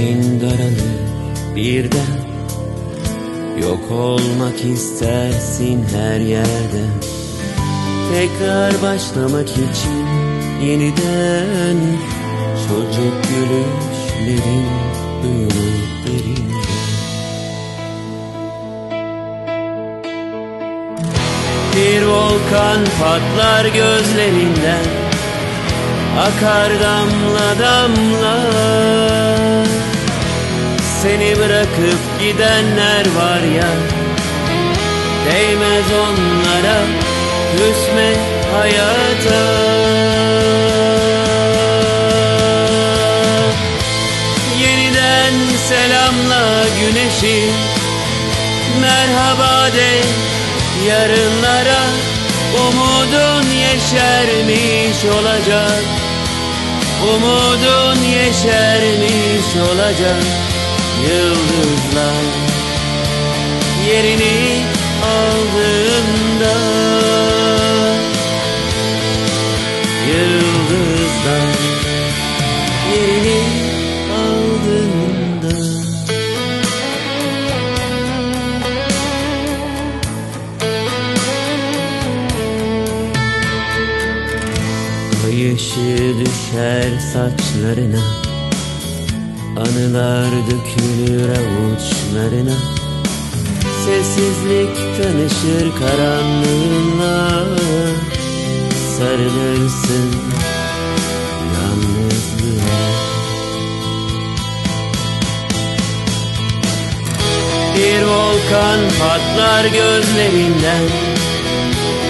için daralır birden. Yok olmak istersin her yerde. Tekrar başlamak için yeniden Çocuk gülüşlerin duyulur derinde Bir volkan patlar gözlerinden Akar damla damla Seni bırakıp gidenler var ya. Değmez onlara Küsme hayata. Yeniden selamla güneşi Merhaba de. Yarınlara Umudun yeşermiş olacak. Umudun yeşermiş olacak Yıldızlar yerini aldığında Yıldızlar yerini aldığında Ay ışığı düşer saçlarına Anılar dökülür avuçlarına. Sessizlik tanışır karanlığınla Sarılırsın yalnızlığa. Bir volkan patlar gözlerinden.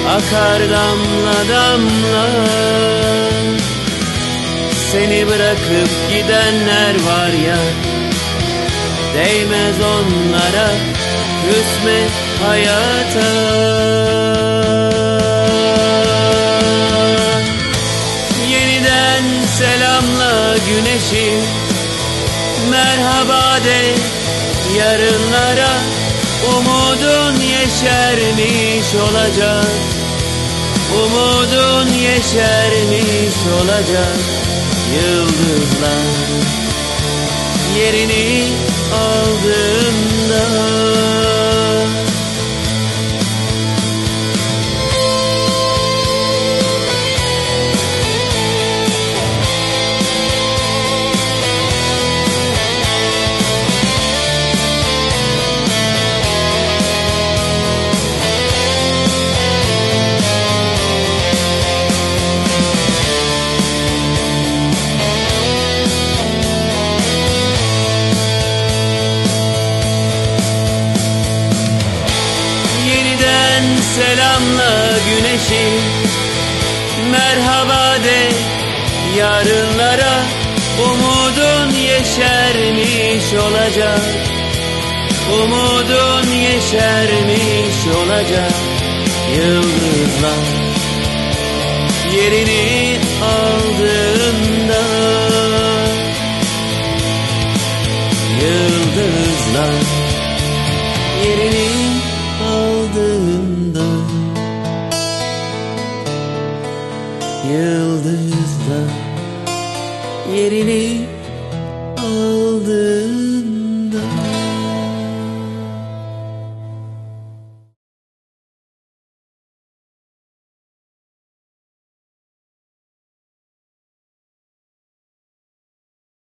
Akar damla damla Seni bırakıp gidenler var ya Değmez onlara Küsme hayata. Yeniden selamla güneşi Merhaba de yarınlara Umudun yeşermiş olacak. Umudun yeşermiş olacak Yıldızlar. Yerini aldığında selamla güneşi. Merhaba de yarınlara Umudun yeşermiş olacak. Umudun yeşermiş olacak Yıldızlar. Yerini aldı.